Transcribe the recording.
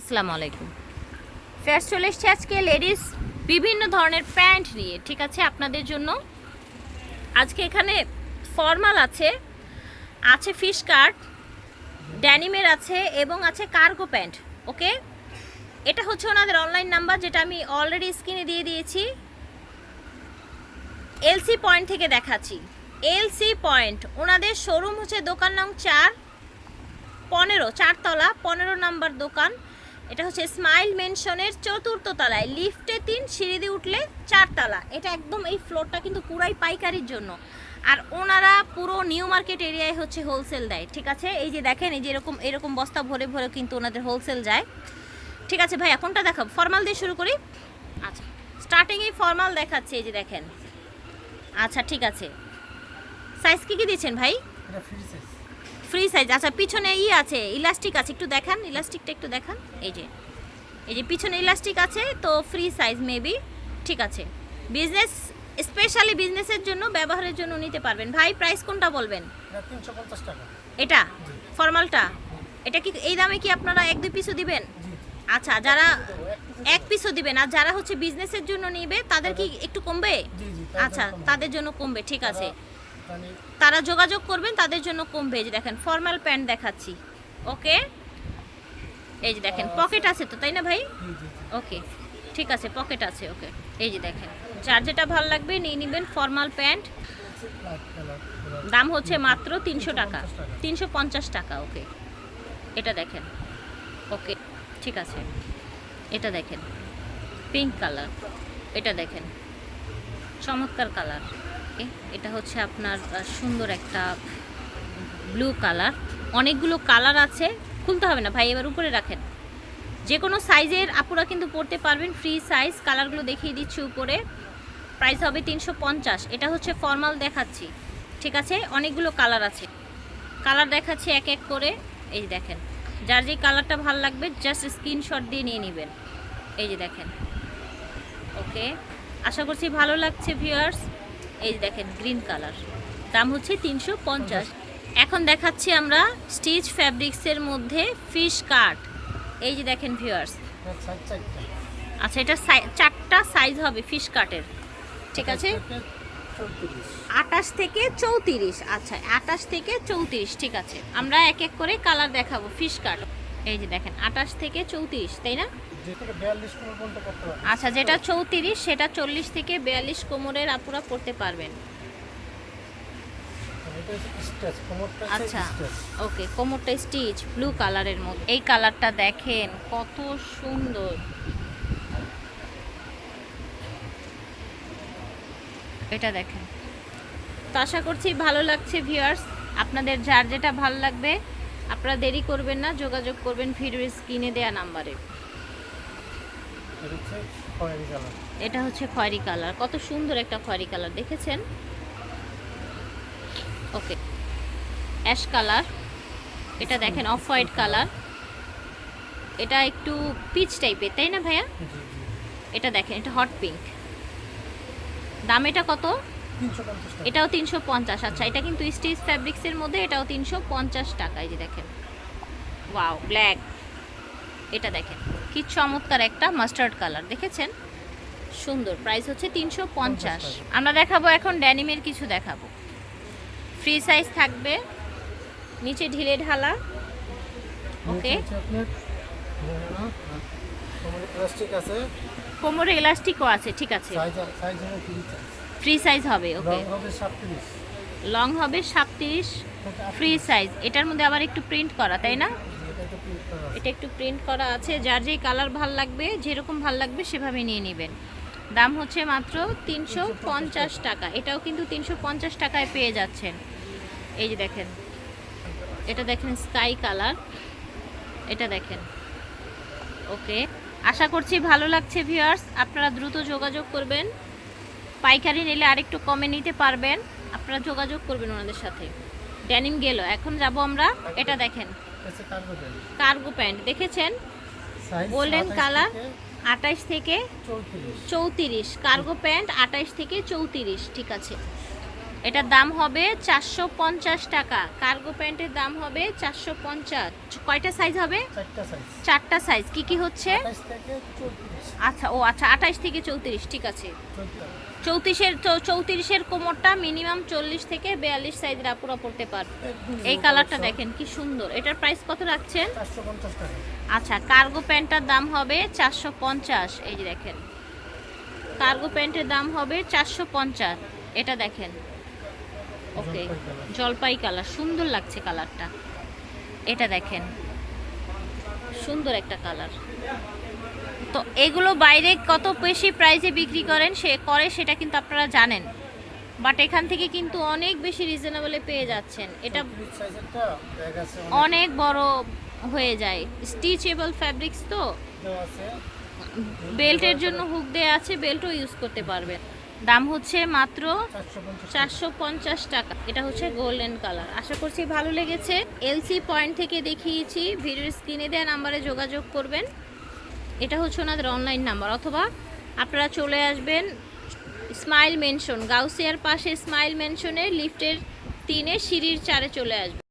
আসসালামু আলাইকুম। ফেয়ার চলে এসছে আজকে লেডিস বিভিন্ন ধরনের প্যান্ট নিয়ে, ঠিক আছে, আপনাদের জন্য। আজকে এখানে ফর্মাল আছে আছে ফিশ কার্ট ড্যানিমের আছে, এবং আছে কার্গো প্যান্ট, ওকে? এটা হচ্ছে ওনাদের অনলাইন নাম্বার, যেটা আমি অলরেডি স্ক্রিনে দিয়ে দিয়েছি। এলসি পয়েন্ট থেকে দেখাচ্ছি। এলসি পয়েন্ট, ওনাদের শোরুম হচ্ছে দোকান নং চার, পনেরো, চারতলা, পনেরো নাম্বার দোকান। এটা হচ্ছে স্মাইল মেনশনের চতুর্থ তলায়। লিফটে তিন, সিঁড়ি দিয়ে উঠলে চারতলা এটা একদম এই ফ্লোরটা কিন্তু পুরাই পাইকারির জন্য। আর ওনারা পুরো নিউ মার্কেট এরিয়ায় হচ্ছে হোলসেল দেয়, ঠিক আছে? এই যে দেখেন, এই যে এরকম এরকম বস্তা ভরে ভরে কিন্তু ওনাদের হোলসেল যায়। ঠিক আছে ভাই, এখনটা দেখাবো। ফর্মাল দিয়ে শুরু করি। আচ্ছা স্টার্টিংয়েই ফর্মাল দেখাচ্ছে, এই যে দেখেন। আচ্ছা ঠিক আছে। সাইজ কী কী দিচ্ছেন ভাই? এটা ফ্রি সাইজ ফ্রি সাইজ আচ্ছা পিছনে ই আছে ইলাস্টিক আছে একটু দেখান ইলাস্টিকটা একটু দেখান এই যে এই যে পিছনে ইলাস্টিক আছে তো ফ্রি সাইজ মেবি ঠিক আছে। বিজনেস স্পেশালি বিজনেসের জন্য ব্যবহারের জন্য নিতে পারবেন। ভাই প্রাইস কোনটা বলবেন? এটা ফর্মালটা এটা? কি এই দামে কি আপনারা এক দুই পিসও দিবেন? আচ্ছা যারা এক পিসও দিবেন আর যারা হচ্ছে বিজনেসের জন্য নিবে তাদের কি একটু কমবে? আচ্ছা তাদের জন্য কমবে ঠিক আছে। তারা যোগাযোগ করবেন তাদের জন্য কমবে এই যে দেখেন। ফর্মাল প্যান্ট দেখাচ্ছি। ওকে এই যে দেখেন পকেট আছে তো তাই না ভাই? ওকে ঠিক আছে পকেট আছে ওকে এই যে দেখেন যার যেটা ভালো লাগবে নিয়ে নেবেন ফর্মাল প্যান্ট দাম হচ্ছে মাত্র তিনশো টাকা। তিনশো পঞ্চাশ টাকা। ওকে এটা দেখেন ওকে ঠিক আছে। এটা দেখেন পিঙ্ক কালার এটা দেখেন চমৎকার কালার এটা হচ্ছে আপনার সুন্দর একটা ব্লু কালার অনেকগুলো কালার আছে, খুলতে হবে না ভাই, এবার উপরে রাখেন। যে কোনো সাইজের আপুরা কিন্তু পড়তে পারবেন ফ্রি সাইজ কালারগুলো দেখিয়ে দিচ্ছি উপরে। প্রাইস হবে তিনশো পঞ্চাশ। এটা হচ্ছে ফর্মাল দেখাচ্ছি, ঠিক আছে? অনেকগুলো কালার আছে। কালার দেখাচ্ছি এক এক করে। এই দেখেন, যার যে কালারটা ভালো লাগবে জাস্ট স্ক্রিনশট দিয়ে নিয়ে নেবেন। এই যে দেখেন ওকে আশা করছি ভালো লাগছে ভিউয়ার্স এই দেখেন গ্রিন কালার দাম হচ্ছে তিনশো পঞ্চাশ। এখন দেখাচ্ছি আমরা স্টিচ ফ্যাব্রিক্সের মধ্যে ফিশ কাট এই যে দেখেন ভিউয়ার্স আচ্ছা এটা চারটা সাইজ হবে ফিশ কাটের ঠিক আছে? আটাশ থেকে চৌত্রিশ। আচ্ছা আটাশ থেকে চৌত্রিশ ঠিক আছে। আমরা এক এক করে কালার দেখাবো ফিশ কাট এই যে দেখেন আটাশ থেকে চৌত্রিশ তাই না? আচ্ছা যেটা চৌত্রিশ সেটা চল্লিশ থেকে বিয়াল্লিশ কোমরের আপুরা পড়তে পারবেন। আচ্ছা ওকে কোমরটা স্টিচ ব্লু কালারের মধ্যে। এই কালারটা দেখেন কত সুন্দর। এটা দেখেন। তো আশা করছি ভালো লাগছে ভিউয়ার্স আপনাদের যার যেটা ভালো লাগবে আপনারা দেরি করবেন না যোগাযোগ করবেন ভিডিওর স্ক্রিনে দেওয়া নাম্বারে। এটা হচ্ছে খয়েরি কালার। কত সুন্দর একটা খয়েরি কালার দেখেছেন? ওকে। Ash colour. এটা দেখেন অফ হোয়াইট কালার। এটা একটু পিচ টাইপের তাই না ভাইয়া? এটা দেখেন এটা হট পিঙ্ক। দাম এটা কত? এটাও তিনশো পঞ্চাশ। আচ্ছা এটা কিন্তু স্টিচ ফ্যাব্রিক্সের মধ্যে এটাও তিনশো পঞ্চাশ টাকা এই যে দেখেন। ওয়াও ব্ল্যাক এটা দেখেন কি চমৎকার একটা মাস্টার্ড কালার দেখেছেন? সুন্দর প্রাইস হচ্ছে তিনশো পঞ্চাশ। আমরা দেখাবো এখন ড্যানিমের কিছু দেখাবো। ফ্রি সাইজ থাকবে নিচে ঢিলে ঢালা। ওকে নিচে কোমরে প্লাস্টিক আছে। ঠিক আছে। ফ্রি সাইজ হবে ওকে লং হবে সাতত্রিশ। ফ্রি সাইজ এটার মধ্যে আবার একটু প্রিন্ট করা তাই না। এটা একটু প্রিন্ট করা আছে। যার যেই কালার ভালো লাগবে যেরকম ভালো লাগবে সেভাবে নিয়ে নেবেন। দাম হচ্ছে মাত্র তিনশো পঞ্চাশ টাকা। এটাও কিন্তু তিনশো পঞ্চাশ টাকায় পেয়ে যাচ্ছেন। এই যে দেখেন এটা দেখেন স্কাই কালার এটা দেখেন ওকে আশা করছি ভালো লাগছে ভিউয়ার্স আপনারা দ্রুত যোগাযোগ করবেন। পাইকারি নিলে আরেকটু কমে নিতে পারবেন। আপনারা যোগাযোগ করবেন ওনাদের সাথে। ড্যানিম গেল এখন যাব আমরা এটা দেখেন। কার্গো প্যান্ট দেখেছেন? Golden colour 28 color? থেকে আঠাশ থেকে 34 চৌত্রিশ। কার্গো প্যান্ট আঠাশ থেকে চৌত্রিশ ঠিক আছে। এটার দাম হবে চারশো পঞ্চাশ টাকা। কার্গো প্যান্টের দাম হবে চারশো পঞ্চাশ। কয়টা সাইজ হবে? চারটা সাইজ কি কি হচ্ছে? আচ্ছা ও আচ্ছা আঠাশ থেকে চৌত্রিশ ঠিক আছে। চৌত্রিশ। চৌত্রিশের চৌত্রিশের কোমরটা মিনিমাম চল্লিশ থেকে বিয়াল্লিশ সাইজের আপুরা পড়তে পারবে। এই কালারটা দেখেন কি সুন্দর। এটার প্রাইস কত রাখছেন? আচ্ছা কার্গো প্যান্টটার দাম হবে চারশো পঞ্চাশ এই যে দেখেন। কার্গো প্যান্টের দাম হবে চারশো পঞ্চাশ এটা দেখেন। ওকে জলপাই কালার সুন্দর লাগছে কালারটা এটা দেখেন সুন্দর একটা কালার তো এগুলো বাইরে কত বেশি প্রাইসে বিক্রি করেন সে করে সেটা কিন্তু আপনারা জানেন। বাট এখান থেকে কিন্তু অনেক বেশি রিজনেবলে পেয়ে যাচ্ছেন। এটা অনেক। বড় হয়ে যায়। স্টিচেবল ফ্যাব্রিক্স তো বেল্টের জন্য হুক দেওয়া আছে বেল্টও ইউজ করতে পারবেন। দাম হচ্ছে মাত্র চারশো পঞ্চাশ চারশো পঞ্চাশ টাকা। এটা হচ্ছে গোল্ডেন কালার আশা করছি ভালো লেগেছে। এলসি পয়েন্ট থেকে দেখিয়েছি। ভিডিওর স্ক্রিনে দেওয়া নাম্বারে যোগাযোগ করবেন। এটা হচ্ছে ওনাদের অনলাইন নাম্বার অথবা আপনারা চলে আসবেন স্মাইল মেনশন গাউসিয়ার পাশে স্মাইল মেনশনে লিফটের তিনে সিঁড়ির চারে চলে আসবেন।